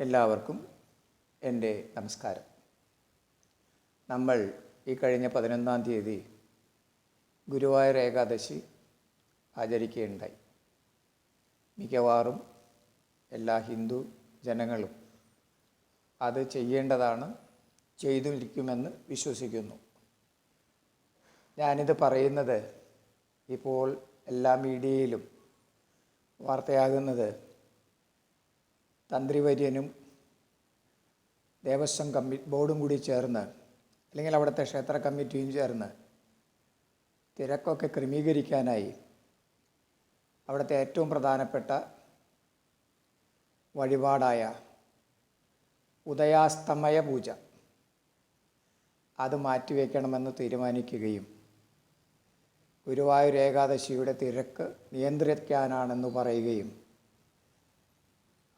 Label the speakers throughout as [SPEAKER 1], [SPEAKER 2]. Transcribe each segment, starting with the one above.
[SPEAKER 1] എല്ലാവർക്കും എന്റെ നമസ്കാരം. നമ്മൾ ഈ കഴിഞ്ഞ പതിനൊന്നാം തീയതി ഗുരുവായൂർ ഏകാദശി ആചരിക്കുകയുണ്ടായി. മിക്കവാറും എല്ലാ ഹിന്ദു ജനങ്ങളും അത് ചെയ്യേണ്ടതാണ് ചെയ്തിരിക്കുമെന്ന് വിശ്വസിക്കുന്നു. ഞാനിത് പറയുന്നത് ഇപ്പോൾ എല്ലാ മീഡിയയിലും വാർത്തയാകുന്നത് തന്ത്രിവര്യനും ദേവസ്വം കമ്മി ബോർഡും കൂടി ചേർന്ന് അല്ലെങ്കിൽ അവിടുത്തെ ക്ഷേത്ര കമ്മിറ്റിയും ചേർന്ന് തിരക്കൊക്കെ ക്രമീകരിക്കാനായി അവിടുത്തെ ഏറ്റവും പ്രധാനപ്പെട്ട വഴിപാടായ ഉദയാസ്തമയ പൂജ അത് മാറ്റിവെക്കണമെന്ന് തീരുമാനിക്കുകയും ഗുരുവായൂർ ഏകാദശിയുടെ തിരക്ക് നിയന്ത്രിക്കാനാണെന്ന് പറയുകയും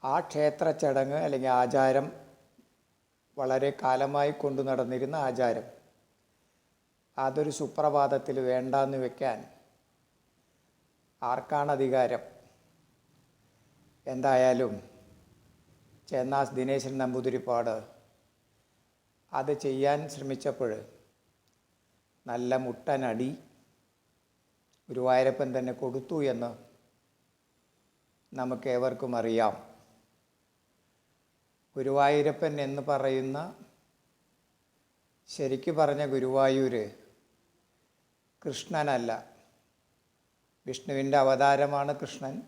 [SPEAKER 1] ആ ക്ഷേത്ര ചടങ്ങ് അല്ലെങ്കിൽ ആചാരം വളരെ കാലമായി കൊണ്ടു നടന്നിരുന്ന ആചാരം. അതൊരു സുപ്രഭാതത്തിൽ വേണ്ടാന്ന് വെക്കാൻ ആർക്കാണ് അധികാരം? എന്തായാലും ചെന്നാസ് ദിനേശൻ നമ്പൂതിരിപ്പാട് അത് ചെയ്യാൻ ശ്രമിച്ചപ്പോൾ നല്ല മുട്ടനടി ഗുരുവായൂരപ്പൻ തന്നെ കൊടുത്തു എന്ന് നമുക്കേവർക്കും അറിയാം. ഗുരുവായൂരപ്പൻ എന്ന് പറയുന്ന ശരിക്കു പറഞ്ഞ ഗുരുവായൂര് കൃഷ്ണനല്ല. വിഷ്ണുവിന്റെ അവതാരമാണ് കൃഷ്ണൻ.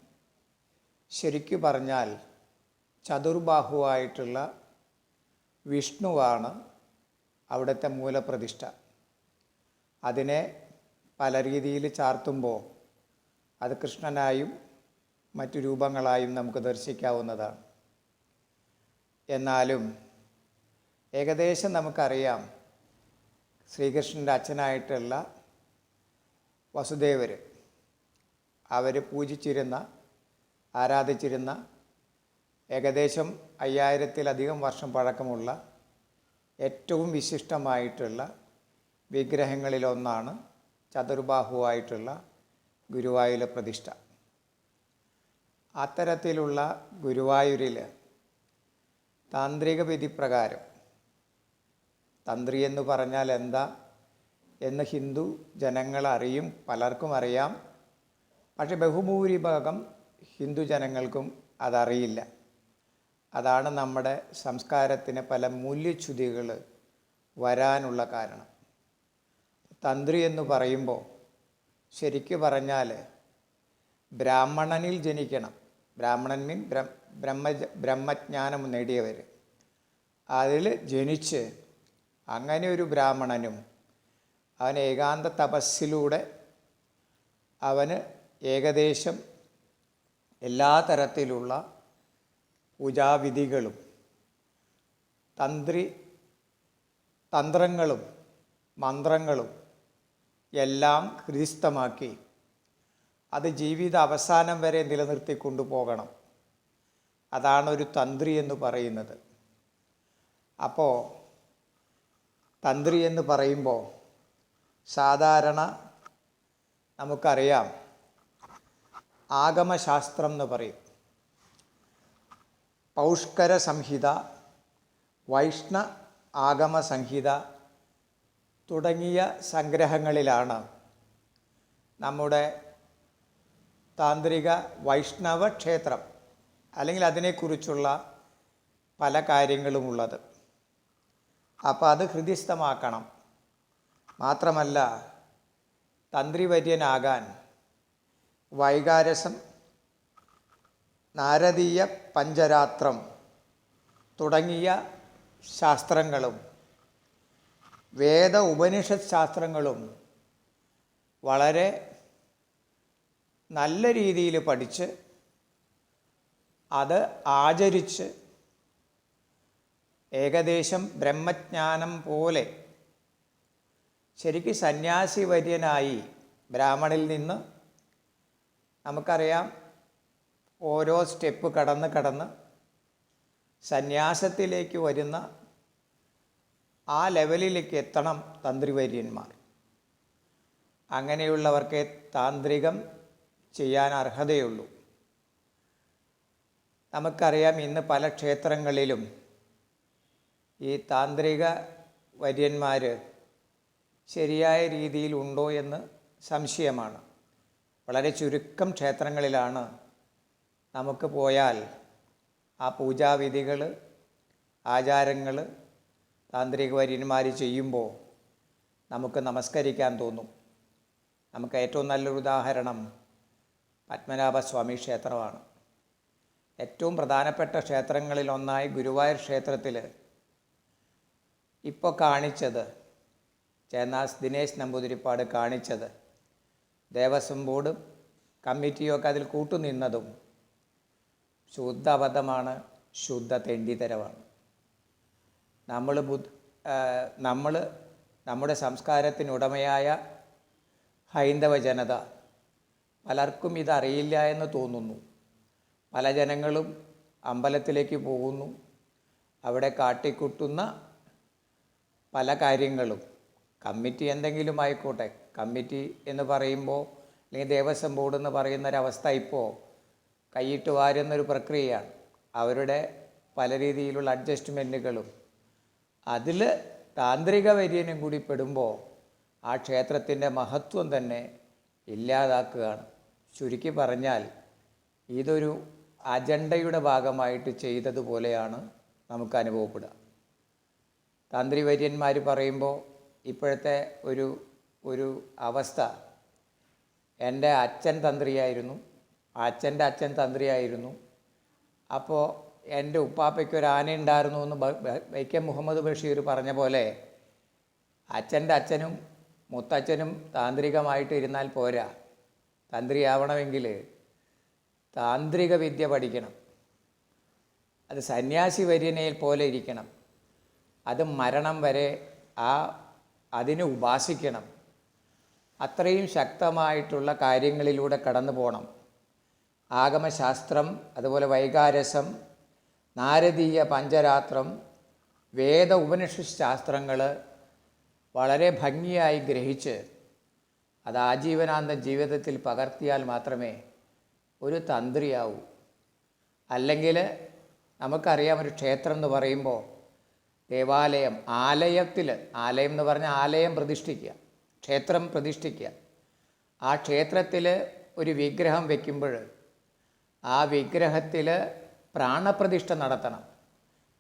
[SPEAKER 1] ശരിക്കു പറഞ്ഞാൽ ചതുർബാഹുവായിട്ടുള്ള വിഷ്ണുവാണ് അവിടുത്തെ മൂലപ്രതിഷ്ഠ. അതിനെ പല രീതിയിൽ ചാർത്തുമ്പോൾ അത് കൃഷ്ണനായും മറ്റു രൂപങ്ങളായും നമുക്ക് ദർശിക്കാവുന്നതാണ്. എന്നാലും ഏകദേശം നമുക്കറിയാം ശ്രീകൃഷ്ണന്റെ അച്ഛനായിട്ടുള്ള വസുദേവർ അവർ പൂജിച്ചിരുന്ന ആരാധിച്ചിരുന്ന ഏകദേശം അയ്യായിരത്തിലധികം വർഷം പഴക്കമുള്ള ഏറ്റവും വിശിഷ്ടമായിട്ടുള്ള വിഗ്രഹങ്ങളിലൊന്നാണ് ചതുർബാഹുവായിട്ടുള്ള ഗുരുവായൂർ പ്രതിഷ്ഠ. അത്തരത്തിലുള്ള ഗുരുവായൂരിൽ താന്ത്രിക വിധി പ്രകാരം തന്ത്രി എന്ന് പറഞ്ഞാൽ എന്താ? എന്ന് ഹിന്ദു ജനങ്ങളറിയും പലർക്കും അറിയാം. പക്ഷെ ബഹുഭൂരിഭാഗം ഹിന്ദു ജനങ്ങൾക്കും അതറിയില്ല. അതാണ് നമ്മുടെ സംസ്കാരത്തിന് പല മൂല്യച്യുതികൾ വരാനുള്ള കാരണം. തന്ത്രി എന്ന് പറയുമ്പോൾ ശരിക്കു പറഞ്ഞാൽ ബ്രാഹ്മണനിൽ ജനിക്കണം. ബ്രാഹ്മണൻ മീൻ ബ്രഹ്മജ്ഞാനം നേടിയവർ. അതിൽ ജനിച്ച് അങ്ങനെ ഒരു ബ്രാഹ്മണനും അവൻ ഏകാന്ത തപസ്സിലൂടെ അവന് ഏകദേശം എല്ലാ തരത്തിലുള്ള പൂജാവിധികളും തന്ത്രി തന്ത്രങ്ങളും മന്ത്രങ്ങളും എല്ലാം ഹൃദിസ്ഥമാക്കി അത് ജീവിത അവസാനം വരെ നിലനിർത്തി കൊണ്ടുപോകണം അതാണ് ഒരു തന്ത്രി എന്ന് പറയുന്നത്. അപ്പോൾ തന്ത്രി എന്ന് പറയുമ്പോൾ സാധാരണ നമുക്കറിയാം ആഗമശാസ്ത്രം എന്ന് പറയും. പൗഷ്കര സംഹിത വൈഷ്ണ ആഗമ സംഹിത തുടങ്ങിയ സംഗ്രഹങ്ങളിലാണ് നമ്മുടെ താന്ത്രിക വൈഷ്ണവ ക്ഷേത്രം. അല്ലെങ്കിൽ അതിനെക്കുറിച്ചുള്ള പല കാര്യങ്ങളുമുള്ളത്. അപ്പോൾ അത് ഹൃദിസ്ഥമാക്കണം മാത്രമല്ല തന്ത്രിവര്യനാകാൻ വൈകാരസം നാരദീയ പഞ്ചരാത്രം തുടങ്ങിയ ശാസ്ത്രങ്ങളും വേദ ഉപനിഷത് ശാസ്ത്രങ്ങളും വളരെ നല്ല രീതിയിൽ പഠിച്ച് അത് ആചരിച്ച് ഏകദേശം ബ്രഹ്മജ്ഞാനം പോലെ ശരിക്കും സന്യാസി വര്യനായി ബ്രാഹ്മണിൽ നിന്ന് നമുക്കറിയാം ഓരോ സ്റ്റെപ്പ് കടന്ന് കടന്ന് സന്യാസത്തിലേക്ക് വരുന്ന ആ ലെവലിലേക്ക് എത്തണം തന്ത്രിവര്യന്മാർ. അങ്ങനെയുള്ളവർക്ക് താന്ത്രികം ചെയ്യാൻ അർഹതയുള്ളൂ. നമുക്കറിയാം ഇന്ന് പല ക്ഷേത്രങ്ങളിലും ഈ താന്ത്രിക വര്യന്മാർ ശരിയായ രീതിയിൽ ഉണ്ടോ എന്ന് സംശയമാണ്. വളരെ ചുരുക്കം ക്ഷേത്രങ്ങളിലാണ് നമുക്ക് പോയാൽ ആ പൂജാവിധികൾ ആചാരങ്ങൾ താന്ത്രിക വര്യന്മാർ ചെയ്യുമ്പോൾ നമുക്ക് നമസ്കരിക്കാൻ തോന്നും. നമുക്ക് ഏറ്റവും നല്ലൊരു ഉദാഹരണം പത്മനാഭസ്വാമി ക്ഷേത്രമാണ്. ഏറ്റവും പ്രധാനപ്പെട്ട ക്ഷേത്രങ്ങളിൽ ഒന്നായി ഗുരുവായൂർ ക്ഷേത്രത്തിൽ ഇപ്പോൾ കാണിച്ചത് ചേന്നാസ് ദിനേശ് നമ്പൂതിരിപ്പാട് കാണിച്ചത്. ദേവസ്വം ബോർഡും കമ്മിറ്റിയൊക്കെ അതിൽ കൂട്ടുനിന്നതും ശുദ്ധ അബദ്ധമാണ് ശുദ്ധ തെണ്ടിത്തരമാണ്. നമ്മൾ ബുദ്ധ നമ്മൾ നമ്മുടെ സംസ്കാരത്തിനുടമയായ ഹൈന്ദവ ജനത പലർക്കും ഇതറിയില്ല എന്ന് തോന്നുന്നു. പല ജനങ്ങളും അമ്പലത്തിലേക്ക് പോകുന്നു. അവിടെ കാട്ടിക്കുട്ടുന്ന പല കാര്യങ്ങളും. കമ്മിറ്റി എന്തെങ്കിലും ആയിക്കോട്ടെ. കമ്മിറ്റി എന്ന് പറയുമ്പോൾ അല്ലെങ്കിൽ ദേവസ്വം ബോർഡ് എന്ന് പറയുന്നൊരവസ്ഥ ഇപ്പോൾ കൈയിട്ട് വാരുന്നൊരു പ്രക്രിയയാണ്. അവരുടെ പല രീതിയിലുള്ള അഡ്ജസ്റ്റ്മെന്റുകളും അതിൽ താന്ത്രിക വര്യനും കൂടി പെടുമ്പോൾ ആ ക്ഷേത്രത്തിന്റെ മഹത്വം തന്നെ ഇല്ലാതാക്കുകയാണ്. ചുരുക്കി പറഞ്ഞാൽ ഇതൊരു അജണ്ടയുടെ ഭാഗമായിട്ട് ചെയ്തതുപോലെയാണ് നമുക്ക് അനുഭവപ്പെടുക. തന്ത്രി വര്യന്മാർ പറയുമ്പോൾ ഇപ്പോഴത്തെ ഒരു ഒരു അവസ്ഥ എന്റെ അച്ഛൻ തന്ത്രിയായിരുന്നു അച്ഛന്റെ അച്ഛൻ തന്ത്രിയായിരുന്നു അപ്പോൾ എന്റെ ഉപ്പാപ്പയ്ക്ക് ഒരു ആന ഉണ്ടായിരുന്നു എന്ന് വൈക്കം മുഹമ്മദ് ബഷീർ പറഞ്ഞ പോലെ അച്ഛന്റെ അച്ഛനും മുത്തച്ഛനും താന്ത്രികമായിട്ട് ഇരുന്നാൽ പോരാ. തന്ത്രിയാവണമെങ്കിൽ താന്ത്രിക വിദ്യ പഠിക്കണം. അത് സന്യാസി വര്യനയിൽ പോലെ ഇരിക്കണം. അത് മരണം വരെ ആ അതിനെ ഉപാസിക്കണം. അത്രയും ശക്തമായിട്ടുള്ള കാര്യങ്ങളിലൂടെ കടന്നു പോകണം ആഗമശാസ്ത്രം അതുപോലെ വൈകാരസം നാരദീയ പഞ്ചരാത്രം വേദ ഉപനിഷത്ത് ശാസ്ത്രങ്ങൾ വളരെ ഭംഗിയായി ഗ്രഹിച്ച് അത് ആജീവനാന്ത ജീവിതത്തിൽ പകർത്തിയാൽ മാത്രമേ ഒരു തന്ത്രിയാവും. അല്ലെങ്കിൽ നമുക്കറിയാം ഒരു ക്ഷേത്രം എന്ന് പറയുമ്പോൾ ദേവാലയം ആലയത്തിൽ ആലയം എന്ന് പറഞ്ഞാൽ ആലയം പ്രതിഷ്ഠിക്കുക ക്ഷേത്രം പ്രതിഷ്ഠിക്കുക. ആ ക്ഷേത്രത്തിൽ ഒരു വിഗ്രഹം വയ്ക്കുമ്പോൾ ആ വിഗ്രഹത്തിൽ പ്രാണപ്രതിഷ്ഠ നടത്തണം.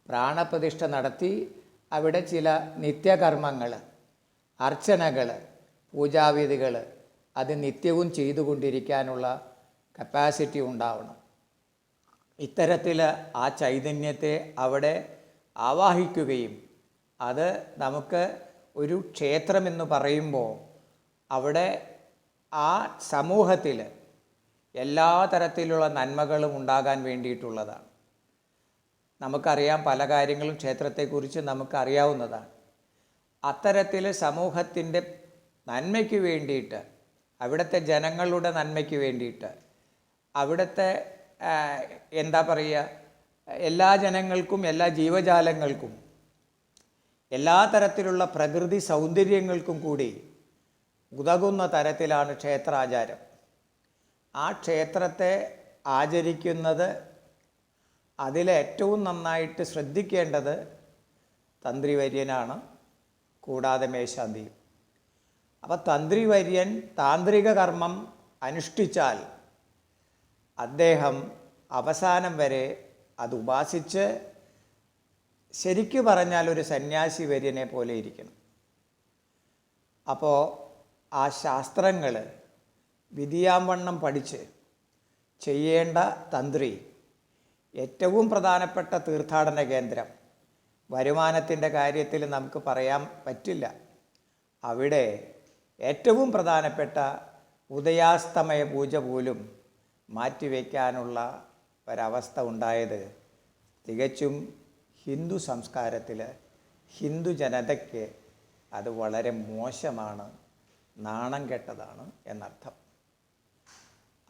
[SPEAKER 1] പ്രാണപ്രതിഷ്ഠ നടത്തി അവിടെ ചില നിത്യകർമ്മങ്ങൾ അർച്ചനകൾ പൂജാവിധികൾ അത് നിത്യവും ചെയ്തുകൊണ്ടിരിക്കാനുള്ള കപ്പാസിറ്റി ഉണ്ടാവണം. ഇത്തരത്തിൽ ആ ചൈതന്യത്തെ അവിടെ ആവാഹിക്കുകയും അത് നമുക്ക് ഒരു ക്ഷേത്രമെന്ന് പറയുമ്പോൾ അവിടെ ആ സമൂഹത്തിൽ എല്ലാ തരത്തിലുള്ള നന്മകളും ഉണ്ടാകാൻ വേണ്ടിയിട്ടുള്ളതാണ്. നമുക്കറിയാം പല കാര്യങ്ങളും ക്ഷേത്രത്തെക്കുറിച്ച് നമുക്കറിയാവുന്നതാണ്. അത്തരത്തിൽ സമൂഹത്തിന്റെ നന്മയ്ക്ക് വേണ്ടിയിട്ട് അവിടുത്തെ ജനങ്ങളുടെ നന്മയ്ക്ക് വേണ്ടിയിട്ട് അവിടുത്തെ എന്താ പറയുക എല്ലാ ജനങ്ങൾക്കും എല്ലാ ജീവജാലങ്ങൾക്കും എല്ലാ തരത്തിലുള്ള പ്രകൃതി സൗന്ദര്യങ്ങൾക്കും കൂടി ഉതകുന്ന തരത്തിലാണ് ക്ഷേത്രാചാരം. ആ ക്ഷേത്രത്തെ ആചരിക്കുന്നത് അതിലേറ്റവും നന്നായിട്ട് ശ്രദ്ധിക്കേണ്ടത് തന്ത്രിവര്യനാണ് കൂടാതെ മേശാന്തിയും. അപ്പോൾ തന്ത്രിവര്യൻ താന്ത്രിക കർമ്മം അനുഷ്ഠിച്ചാൽ അദ്ദേഹം അവസാനം വരെ അത് ഉപാസിച്ച് ശരിക്കു പറഞ്ഞാൽ ഒരു സന്യാസി വര്യനെ പോലെ ഇരിക്കണം. അപ്പോൾ ആ ശാസ്ത്രങ്ങൾ വിധിയാവണ്ണം പഠിച്ച് ചെയ്യേണ്ട തന്ത്രി ഏറ്റവും പ്രധാനപ്പെട്ട തീർത്ഥാടന കേന്ദ്രം. വരുമാനത്തിന്റെ കാര്യത്തിൽ നമുക്ക് പറയാൻ പറ്റില്ല. അവിടെ ഏറ്റവും പ്രധാനപ്പെട്ട ഉദയാസ്തമയ പൂജ പോലും മാറ്റിവെക്കാനുള്ള ഒരവസ്ഥ ഉണ്ടായത് തികച്ചും ഹിന്ദു സംസ്കാരത്തിൽ ഹിന്ദു ജനതയ്ക്ക് അത് വളരെ മോശമാണ് നാണം കെട്ടതാണ് എന്നർത്ഥം.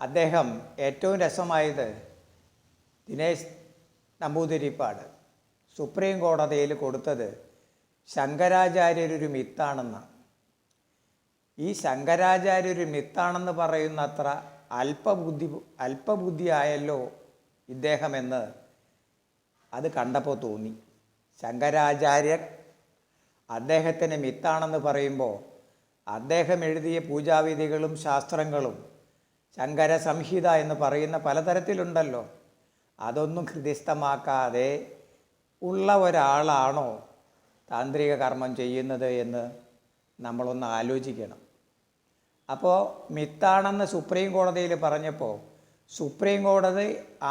[SPEAKER 1] അദ്ദേഹം ഏറ്റവും രസമായത് ദിനേശ് നമ്പൂതിരിപ്പാട് സുപ്രീം കോടതിയിൽ കൊടുത്തത് ശങ്കരാചാര്യരൊരു മിത്താണെന്നാണ്. ഈ ശങ്കരാചാര്യ ഒരു മിത്താണെന്ന് പറയുന്ന അത്ര അല്പബുദ്ധി അല്പബുദ്ധിയായല്ലോ ഇദ്ദേഹമെന്ന് അത് കണ്ടപ്പോൾ തോന്നി. ശങ്കരാചാര്യർ അദ്ദേഹത്തിന് മിത്താണെന്ന് പറയുമ്പോൾ അദ്ദേഹം എഴുതിയ പൂജാവിധികളും ശാസ്ത്രങ്ങളും ശങ്കര സംഹിത എന്ന് പറയുന്ന പലതരത്തിലുണ്ടല്ലോ. അതൊന്നും ഹൃദയസ്ഥമാക്കാതെ ഉള്ള ഒരാളാണോ താന്ത്രിക കർമ്മം ചെയ്യുന്നത് എന്ന് നമ്മളൊന്ന് ആലോചിക്കണം. അപ്പോൾ മിത്താണെന്ന് സുപ്രീം കോടതിയിൽ പറഞ്ഞപ്പോൾ സുപ്രീം കോടതി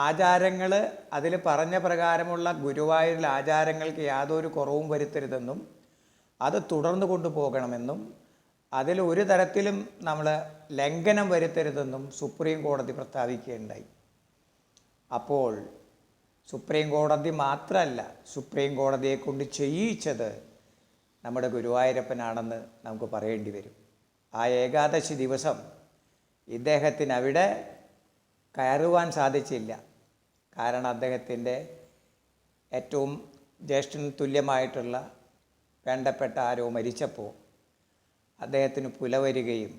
[SPEAKER 1] ആചാരങ്ങൾ അതിൽ പറഞ്ഞ പ്രകാരമുള്ള ഗുരുവായൂരിലെ ആചാരങ്ങൾക്ക് യാതൊരു കുറവും വരുത്തരുതെന്നും അത് തുടർന്നു കൊണ്ടുപോകണമെന്നും അതിൽ ഒരു തരത്തിലും നമ്മൾ ലംഘനം വരുത്തരുതെന്നും സുപ്രീം കോടതി പ്രസ്താവിക്കുകയുണ്ടായി. അപ്പോൾ സുപ്രീം കോടതി മാത്രമല്ല സുപ്രീം കോടതിയെ കൊണ്ട് ചെയ്യിച്ചത് നമ്മുടെ ഗുരുവായൂരപ്പനാണെന്ന് നമുക്ക് പറയേണ്ടി വരും. ആ ഏകാദശി ദിവസം ഇദ്ദേഹത്തിന് അവിടെ കയറുവാൻ സാധിച്ചില്ല. കാരണം അദ്ദേഹത്തിന്റെ ഏറ്റവും ജ്യേഷ്ഠന് തുല്യമായിട്ടുള്ള വേണ്ടപ്പെട്ട ആരോ മരിച്ചപ്പോൾ അദ്ദേഹത്തിന് പുലവരികയും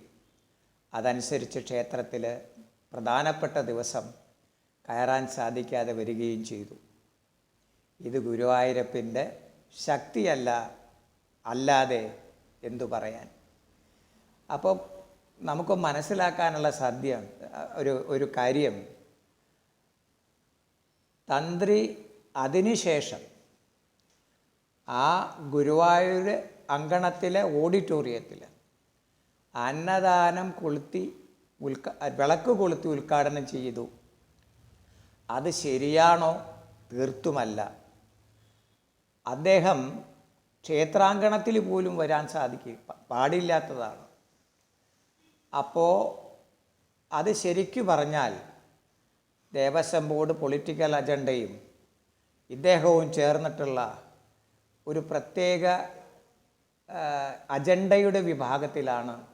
[SPEAKER 1] അതനുസരിച്ച് ക്ഷേത്രത്തിൽ പ്രധാനപ്പെട്ട ദിവസം കയറാൻ സാധിക്കാതെ വരികയും ചെയ്തു. ഇത് ഗുരുവായൂരപ്പന്റെ ശക്തിയല്ല അല്ലാതെ എന്തു പറയാൻ? അപ്പോൾ നമുക്ക് മനസ്സിലാക്കാനുള്ള സാധ്യ ഒരു ഒരു കാര്യം. തന്ത്രി അതിനുശേഷം ആ ഗുരുവായൂർ അങ്കണത്തിലെ ഓഡിറ്റോറിയത്തിൽ അന്നദാനം കൊളുത്തി ഉൽക്ക വിളക്ക് കൊളുത്തി ഉദ്ഘാടനം ചെയ്തു. അത് ശരിയാണോ? തീർത്തുമല്ല. അദ്ദേഹം ക്ഷേത്രാങ്കണത്തിൽ പോലും വരാൻ സാധിക്കും പാടില്ലാത്തതാണ്. അപ്പോൾ അത് ശരിക്കു പറഞ്ഞാൽ ദേവസ്വം ബോർഡ് പൊളിറ്റിക്കൽ അജണ്ടയും ഇദ്ദേഹവും ചേർന്നിട്ടുള്ള ഒരു പ്രത്യേക അജണ്ടയുടെ വിഭാഗത്തിലാണ്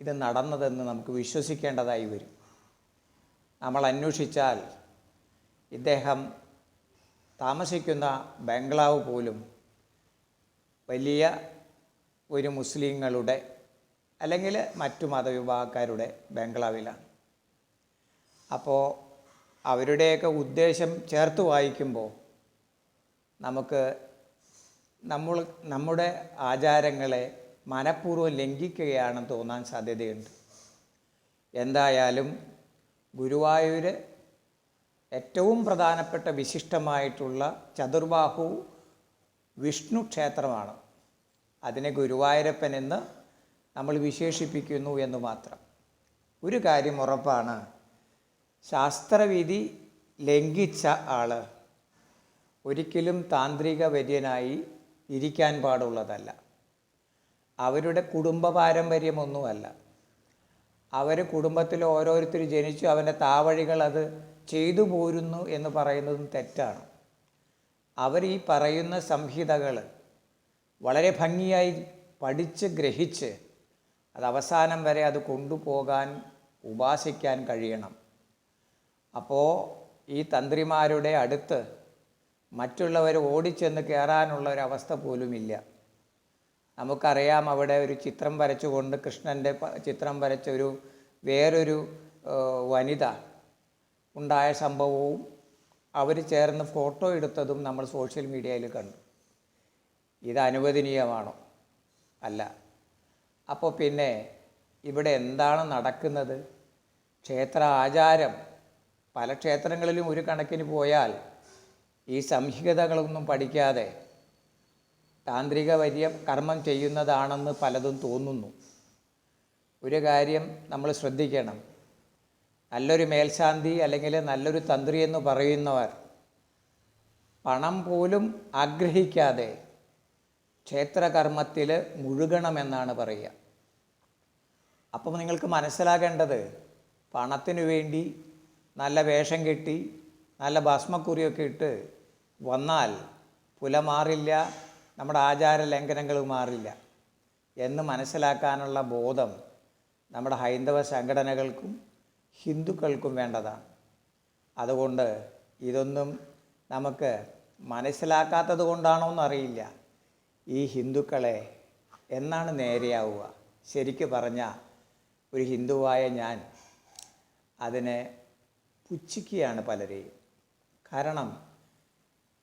[SPEAKER 1] ഇത് നടന്നതെന്ന് നമുക്ക് വിശ്വസിക്കേണ്ടതായി വരും. നമ്മൾ അന്വേഷിച്ചാൽ ഇദ്ദേഹം താമസിക്കുന്ന ബംഗ്ലാവ് പോലും വലിയ ഒരു മുസ്ലിങ്ങളുടെ അല്ലെങ്കിൽ മറ്റു മതവിഭാഗക്കാരുടെ ബംഗ്ലാവിലാണ്. അപ്പോൾ അവരുടെയൊക്കെ ഉദ്ദേശം ചേർത്ത് വായിക്കുമ്പോൾ നമുക്ക് നമ്മൾ നമ്മുടെ ആചാരങ്ങളെ മനഃപൂർവം ലംഘിക്കുകയാണെന്ന് തോന്നാൻ സാധ്യതയുണ്ട്. എന്തായാലും ഗുരുവായൂർ ഏറ്റവും പ്രധാനപ്പെട്ട വിശിഷ്ടമായിട്ടുള്ള ചതുർബാഹു വിഷ്ണു ക്ഷേത്രമാണ്. അതിനെ ഗുരുവായൂരപ്പൻ എന്ന് നമ്മൾ വിശേഷിപ്പിക്കുന്നു എന്ന് മാത്രം. ഒരു കാര്യം ഉറപ്പാണ്. ശാസ്ത്രവിധി ലംഘിച്ച ആൾ ഒരിക്കലും താന്ത്രിക വര്യനായി ഇരിക്കാൻ പാടുള്ളതല്ല. അവരുടെ കുടുംബ പാരമ്പര്യമൊന്നുമല്ല. അവർ കുടുംബത്തിൽ ഓരോരുത്തർ ജനിച്ചു അവന്റെ താവഴികൾ അത് ചെയ്തു പോരുന്നു എന്ന് പറയുന്നതും തെറ്റാണ്. അവർ ഈ പറയുന്ന സംഹിതകൾ വളരെ ഭംഗിയായി പഠിച്ച് ഗ്രഹിച്ച് അത് അവസാനം വരെ അത് കൊണ്ടുപോകാൻ ഉപാസിക്കാൻ കഴിയണം. അപ്പോൾ ഈ തന്ത്രിമാരുടെ അടുത്ത് മറ്റുള്ളവർ ഓടിച്ചെന്ന് കയറാനുള്ള ഒരവസ്ഥ പോലുമില്ല. നമുക്കറിയാം അവിടെ ഒരു ചിത്രം വരച്ചുകൊണ്ട് കൃഷ്ണന്റെ ചിത്രം വരച്ച ഒരു വേറൊരു വനിത ഉണ്ടായ സംഭവവും അവർ ചേർന്ന് ഫോട്ടോ എടുത്തതും നമ്മൾ സോഷ്യൽ മീഡിയയിൽ കണ്ടു. ഇത് അനുവദനീയമാണോ? അല്ല. അപ്പോൾ പിന്നെ ഇവിടെ എന്താണ് നടക്കുന്നത്? ക്ഷേത്ര ആചാരം പല ക്ഷേത്രങ്ങളിലും ഒരു കണക്കിന് പോയാൽ ഈ സംഹിതകളൊന്നും പഠിക്കാതെ താന്ത്രിക വര്യ കർമ്മം ചെയ്യുന്നതാണെന്ന് പലതും തോന്നുന്നു. ഒരു കാര്യം നമ്മൾ ശ്രദ്ധിക്കണം. നല്ലൊരു മേൽശാന്തി അല്ലെങ്കിൽ നല്ലൊരു തന്ത്രി എന്ന് പറയുന്നവർ പണം പോലും ആഗ്രഹിക്കാതെ ക്ഷേത്രകർമ്മത്തിൽ മുഴുകണമെന്നാണ് പറയുക. അപ്പം നിങ്ങൾക്ക് മനസ്സിലാകേണ്ടത് പണത്തിനു വേണ്ടി നല്ല വേഷം കെട്ടി നല്ല ഭസ്മക്കുറിയൊക്കെ ഇട്ട് വന്നാൽ പുല മാറില്ല നമ്മുടെ ആചാര ലംഘനങ്ങൾ മാറില്ല എന്ന് മനസ്സിലാക്കാനുള്ള ബോധം നമ്മുടെ ഹൈന്ദവ സംഘടനകൾക്കും ഹിന്ദുക്കൾക്കും വേണ്ടതാണ്. അതുകൊണ്ട് ഇതൊന്നും നമുക്ക് മനസ്സിലാക്കാത്തത് കൊണ്ടാണോ എന്നറിയില്ല. ഈ ഹിന്ദുക്കളെ എന്നാണ് നേരെയാവുക? ശരിക്ക് പറഞ്ഞാൽ ഒരു ഹിന്ദുവായ ഞാൻ അതിനെ പുച്ഛിക്കുകയാണ് പലരെയും. കാരണം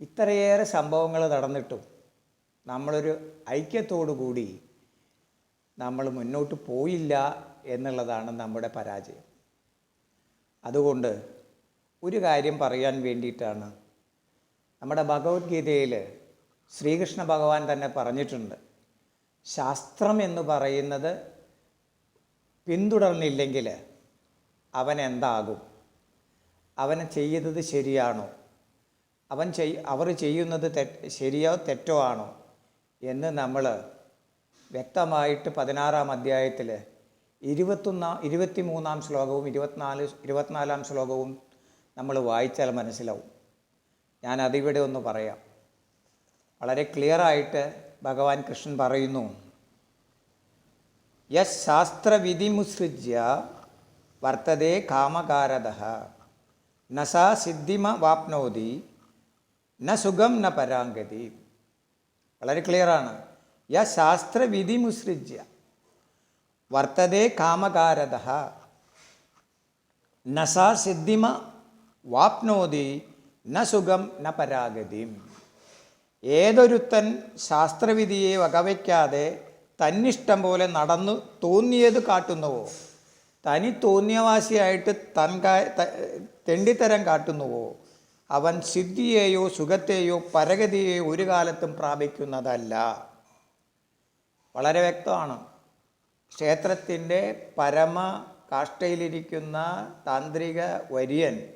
[SPEAKER 1] ഇത്രയേറെ സംഭവങ്ങൾ നടന്നിട്ടും നമ്മളൊരു ഐക്യത്തോടു കൂടി നമ്മൾ മുന്നോട്ട് പോയില്ല എന്നുള്ളതാണ് നമ്മുടെ പരാജയം. അതുകൊണ്ട് ഒരു കാര്യം പറയാൻ വേണ്ടിയിട്ടാണ് നമ്മുടെ ഭഗവത്ഗീതയിൽ ശ്രീകൃഷ്ണ ഭഗവാൻ തന്നെ പറഞ്ഞിട്ടുണ്ട്. ശാസ്ത്രം എന്ന് പറയുന്നത് പിന്തുടർന്നില്ലെങ്കിൽ അവൻ എന്താകും? അവൻ ചെയ്തത് ശരിയാണോ? അവൻ ചെയ് അവർ ചെയ്യുന്നത് തെറ്റ് ശരിയോ തെറ്റോ ആണോ? എന്ന് നമ്മൾ വ്യക്തമായിട്ട് പതിനാറാം അധ്യായത്തിൽ ഇരുപത്തൊന്നാം ഇരുപത്തി മൂന്നാം ശ്ലോകവും ഇരുപത്തിനാല് ഇരുപത്തിനാലാം ശ്ലോകവും നമ്മൾ വായിച്ചാൽ മനസ്സിലാവും. ഞാൻ അതിവിടെ ഒന്ന് പറയാം. വളരെ ക്ലിയറായിട്ട് ഭഗവാൻ കൃഷ്ണൻ പറയുന്നു. യസ് ശാസ്ത്രവിധിമുസൃജ്യ വർത്തതേ കാമകാരത ന സിദ്ധിമ വാപ്നോതി ന സുഖം ന പരാഗതി. വളരെ ക്ലിയറാണ് യ ശാസ്ത്രവിധിമുസൃജ്യ വർത്തതേ കാമകാരത ന സിദ്ധിമ വാപ്നോതി ന സുഖം ന പരാഗതിം. ഏതൊരുത്തൻ ശാസ്ത്രവിധിയെ വകവയ്ക്കാതെ തന്നിഷ്ടം പോലെ നടന്നു തോന്നിയത് കാട്ടുന്നുവോ? തനി തോന്നിയവാസിയായിട്ട് തൻ തെണ്ടിത്തരം കാട്ടുന്നുവോ? അവൻ സിദ്ധിയെയോ സുഖത്തെയോ പരഗതിയെയോ ഒരു കാലത്തും പ്രാപിക്കുന്നതല്ല. വളരെ വ്യക്തമാണ്. ക്ഷേത്രത്തിന്റെ പരമ കാഷ്ടയിലിരിക്കുന്ന താന്ത്രിക വര്യൻ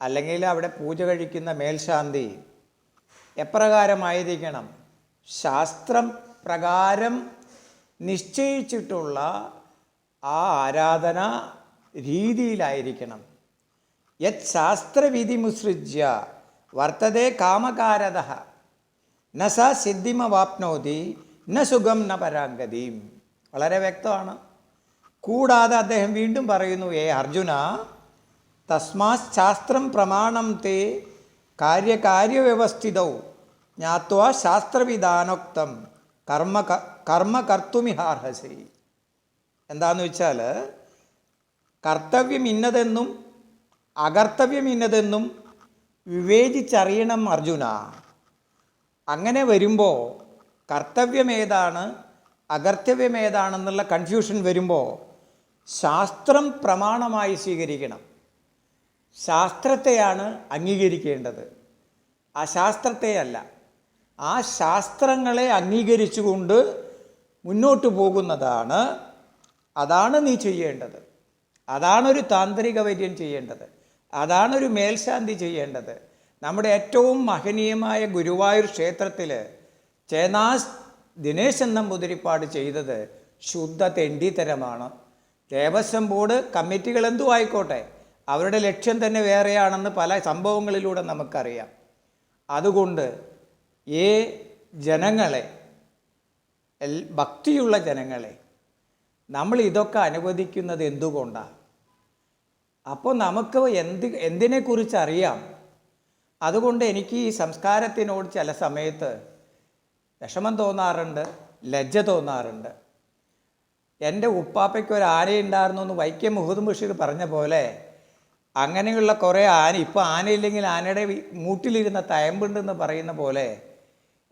[SPEAKER 1] അല്ലെങ്കിൽ അവിടെ പൂജ കഴിക്കുന്ന മേൽശാന്തി എപ്രകാരമായിരിക്കണം? ശാസ്ത്രം പ്രകാരം നിശ്ചയിച്ചിട്ടുള്ള ആ ആരാധന രീതിയിലായിരിക്കണം. യത് ശാസ്ത്രവിധി മുസൃജ്യ വർത്തതേ കാമകാരത ന സ സിദ്ധിമവാപ്നോതി ന സുഖം ന പരാഗതിയും വളരെ വ്യക്തമാണ്. കൂടാതെ അദ്ദേഹം വീണ്ടും പറയുന്നു ഏ അർജുന തസ്മാ ശാസ്ത്രം പ്രമാണം തേ കാര്യകാര്യവ്യവസ്ഥിതൗ ജ്ഞാത്വാ ശാസ്ത്രവിധാനോക്തം കർമ്മ കർമ്മ കർത്തുമിഹാർഹസി. എന്താന്ന് വെച്ചാൽ കർത്തവ്യം ഇന്നതെന്നും അകർത്തവ്യം ഇന്നതെന്നും വിവേചിച്ചറിയണം അർജുന. അങ്ങനെ വരുമ്പോൾ കർത്തവ്യം ഏതാണ് അകർത്തവ്യം ഏതാണെന്നുള്ള കൺഫ്യൂഷൻ വരുമ്പോൾ ശാസ്ത്രം പ്രമാണമായി സ്വീകരിക്കണം. ശാസ്ത്രത്തെയാണ് അംഗീകരിക്കേണ്ടത്. ആ ശാസ്ത്രത്തെയല്ല. ആ ശാസ്ത്രങ്ങളെ അംഗീകരിച്ചുകൊണ്ട് മുന്നോട്ട് പോകുന്നതാണ് അതാണ് നീ ചെയ്യേണ്ടത്. അതാണൊരു താന്ത്രിക വൈദ്യം ചെയ്യേണ്ടത്. അതാണൊരു മേൽശാന്തി ചെയ്യേണ്ടത്. നമ്മുടെ ഏറ്റവും മഹനീയമായ ഗുരുവായൂർ ക്ഷേത്രത്തിൽ ചേനാസ് ദിനേശൻ നമ്പൂതിരിപ്പാട് ചെയ്തത് ശുദ്ധ തെണ്ടിത്തരമാണ്. ദേവസ്വം ബോർഡ് കമ്മിറ്റികൾ എന്തു ആയിക്കോട്ടെ. അവരുടെ ലക്ഷ്യം തന്നെ വേറെയാണെന്ന് പല സംഭവങ്ങളിലൂടെ നമുക്കറിയാം. അതുകൊണ്ട് ഈ ജനങ്ങളെ ഭക്തിയുള്ള ജനങ്ങളെ നമ്മൾ ഇതൊക്കെ അനുവദിക്കുന്നത് എന്തുകൊണ്ടാണ് അപ്പോൾ നമുക്ക് എന്ത് എന്തിനെക്കുറിച്ച് അറിയാം അതുകൊണ്ട് എനിക്ക് ഈ സംസ്കാരത്തിനോട് ചില സമയത്ത് വിഷമം തോന്നാറുണ്ട് ലജ്ജ തോന്നാറുണ്ട്. എന്റെ ഉപ്പാപ്പയ്ക്ക് ഒരു ആനയുണ്ടായിരുന്നു എന്ന് വൈക്കം മുഹമ്മദ് ബഷീർ പറഞ്ഞ പോലെ അങ്ങനെയുള്ള കുറേ ആന ഇപ്പോൾ ആനയില്ലെങ്കിൽ ആനയുടെ മൂട്ടിലിരുന്ന തയമ്പുണ്ടെന്ന് പറയുന്ന പോലെ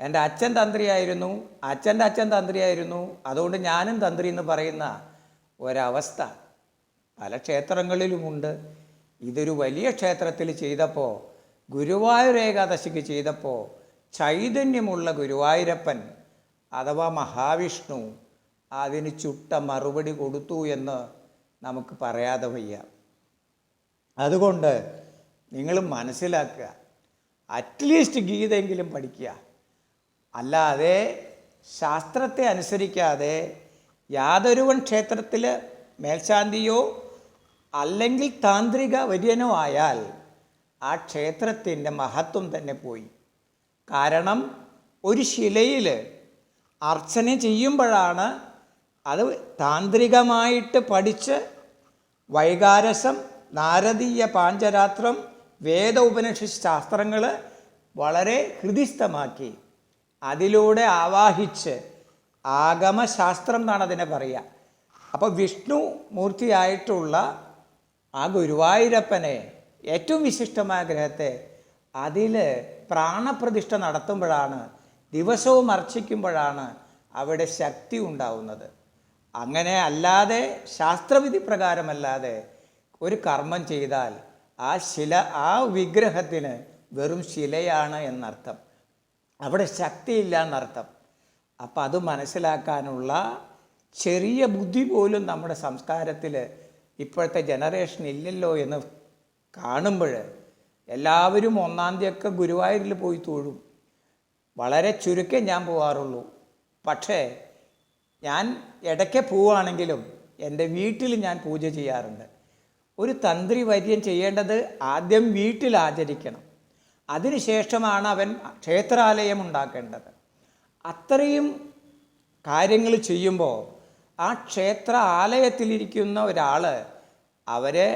[SPEAKER 1] എന്റെ അച്ഛൻ തന്ത്രിയായിരുന്നു അച്ഛന്റെ അച്ഛൻ തന്ത്രിയായിരുന്നു അതുകൊണ്ട് ഞാനും തന്ത്രി എന്ന് പറയുന്ന ഒരവസ്ഥ. പല ക്ഷേത്രങ്ങളിലുമുണ്ട്. ഇതൊരു വലിയ ക്ഷേത്രത്തിൽ ചെയ്തപ്പോൾ ഗുരുവായൂർ ഏകാദശിക്ക് ചെയ്തപ്പോൾ ചൈതന്യമുള്ള ഗുരുവായൂരപ്പൻ അഥവാ മഹാവിഷ്ണു അതിന് ചുട്ട മറുപടി കൊടുത്തു എന്ന് നമുക്ക് പറയാതെ വയ്യ. അതുകൊണ്ട് നിങ്ങൾ മനസ്സിലാക്കുക. അറ്റ്ലീസ്റ്റ് ഗീതയെങ്കിലും പഠിക്കുക. അല്ലാതെ ശാസ്ത്രത്തെ അനുസരിക്കാതെ യാതൊരുവൻ ക്ഷേത്രത്തിൽ മേൽശാന്തിയോ അല്ലെങ്കിൽ താന്ത്രിക വര്യനോ ആയാൽ ആ ക്ഷേത്രത്തിന്റെ മഹത്വം തന്നെ പോയി. കാരണം ഒരു ശിലയിൽ അർച്ചന ചെയ്യുമ്പോഴാണ് അത് താന്ത്രികമായിട്ട് പഠിച്ച് വൈകാരസം നാരദീയ പാഞ്ചരാത്രം വേദ ഉപനിഷത്ത് ശാസ്ത്രങ്ങൾ വളരെ ഹൃദിസ്ഥമാക്കി. അതിലൂടെ ആവാഹിച്ച് ആഗമശാസ്ത്രം എന്നാണ് അതിനെ പറയുക. അപ്പോൾ വിഷ്ണു മൂർത്തിയായിട്ടുള്ള ആ ഗുരുവായൂരപ്പനെ ഏറ്റവും വിശിഷ്ടമായ ഗ്രഹത്തെ അതിൽ പ്രാണപ്രതിഷ്ഠ നടത്തുമ്പോഴാണ് ദിവസവും അർച്ചിക്കുമ്പോഴാണ് അവിടെ ശക്തി ഉണ്ടാവുന്നത്. അങ്ങനെ അല്ലാതെ ശാസ്ത്രവിധി പ്രകാരമല്ലാതെ ഒരു കർമ്മം ചെയ്താൽ ആ ശില ആ വിഗ്രഹത്തിന് വെറും ശിലയാണ് എന്നർത്ഥം. അവിടെ ശക്തിയില്ല എന്നർത്ഥം. അപ്പം അത് മനസ്സിലാക്കാനുള്ള ചെറിയ ബുദ്ധി പോലും നമ്മുടെ സംസ്കാരത്തിൽ ഇപ്പോഴത്തെ ജനറേഷൻ ഇല്ലല്ലോ എന്ന് കാണുമ്പോൾ എല്ലാവരും ഒന്നാം തീയതിയൊക്കെ ഗുരുവായൂരിൽ പോയി തൊഴും. വളരെ ചുരുക്കേ ഞാൻ പോകാറുള്ളൂ പക്ഷേ ഞാൻ ഇടയ്ക്ക് പോവുകയാണെങ്കിലും എന്റെ വീട്ടിൽ ഞാൻ പൂജ ചെയ്യാറുണ്ട്. ഒരു തന്ത്രി വര്യൻ ചെയ്യേണ്ടത് ആദ്യം വീട്ടിൽ ആചരിക്കണം. അതിനുശേഷമാണ് അവൻ ക്ഷേത്രാലയം ഉണ്ടാക്കേണ്ടത്. അത്രയും കാര്യങ്ങൾ ചെയ്യുമ്പോൾ ആ ക്ഷേത്ര ആലയത്തിലിരിക്കുന്ന ഒരാൾ അവരെ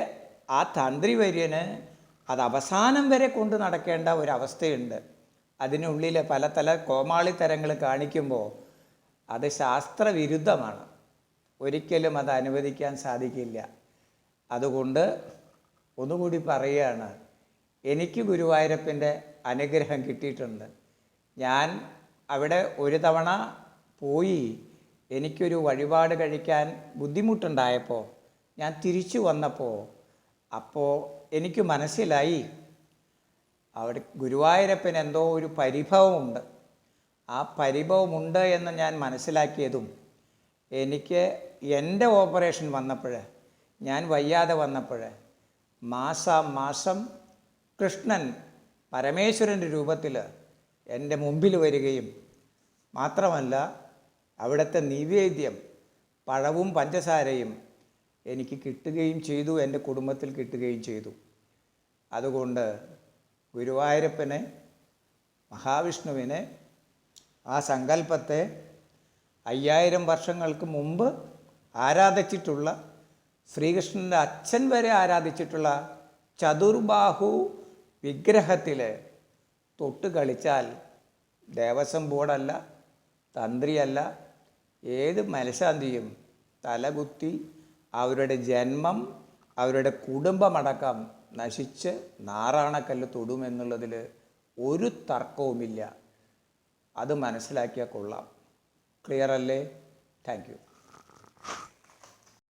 [SPEAKER 1] ആ തന്ത്രി വര്യന് അത് അവസാനം വരെ കൊണ്ട് നടക്കേണ്ട ഒരവസ്ഥയുണ്ട്. അതിനുള്ളിൽ പല തല കോമാളിത്തരങ്ങൾ കാണിക്കുമ്പോൾ അത് ശാസ്ത്രവിരുദ്ധമാണ്. ഒരിക്കലും അത് അനുവദിക്കാൻ സാധിക്കില്ല. അതുകൊണ്ട് ഒന്നുകൂടി പറയുകയാണ്. എനിക്ക് ഗുരുവായൂരപ്പന്റെ അനുഗ്രഹം കിട്ടിയിട്ടുണ്ട്. ഞാൻ അവിടെ ഒരു തവണ പോയി എനിക്കൊരു വഴിപാട് കഴിക്കാൻ ബുദ്ധിമുട്ടുണ്ടായപ്പോൾ ഞാൻ തിരിച്ചു വന്നപ്പോൾ അപ്പോൾ എനിക്ക് മനസ്സിലായി. അവിടെ ഗുരുവായൂരപ്പന് എന്തോ ഒരു പരിഭവമുണ്ട്. ആ പരിഭവമുണ്ട് എന്ന് ഞാൻ മനസ്സിലാക്കിയതും എനിക്ക് എന്റെ ഓപ്പറേഷൻ വന്നപ്പോൾ ഞാൻ വയ്യാതെ വന്നപ്പോൾ മാസാം മാസം കൃഷ്ണൻ പരമേശ്വരന്റെ രൂപത്തിൽ എന്റെ മുമ്പിൽ വരികയും മാത്രമല്ല അവിടുത്തെ നിവേദ്യം പഴവും പഞ്ചസാരയും എനിക്ക് കിട്ടുകയും ചെയ്തു എന്റെ കുടുംബത്തിൽ കിട്ടുകയും ചെയ്തു. അതുകൊണ്ട് ഗുരുവായൂരപ്പനെ മഹാവിഷ്ണുവിനെ ആ സങ്കല്പത്തെ അയ്യായിരം വർഷങ്ങൾക്ക് മുമ്പ് ആരാധിച്ചിട്ടുള്ള ശ്രീകൃഷ്ണന്റെ അച്ഛൻ വരെ ആരാധിച്ചിട്ടുള്ള ചതുർബാഹു വിഗ്രഹത്തിൽ തൊട്ട് കളിച്ചാൽ ദേവസ്വം ബോർഡല്ല തന്ത്രിയല്ല ഏത് മനഃശാന്തിയും തലകുത്തി അവരുടെ ജന്മം അവരുടെ കുടുംബമടക്കം നശിച്ച് നാറാണക്കല്ല് തൊടുമെന്നുള്ളതിൽ ഒരു തർക്കവുമില്ല. അത് മനസ്സിലാക്കിയാൽ കൊള്ളാം. ക്ലിയർ അല്ലേ താങ്ക് യു.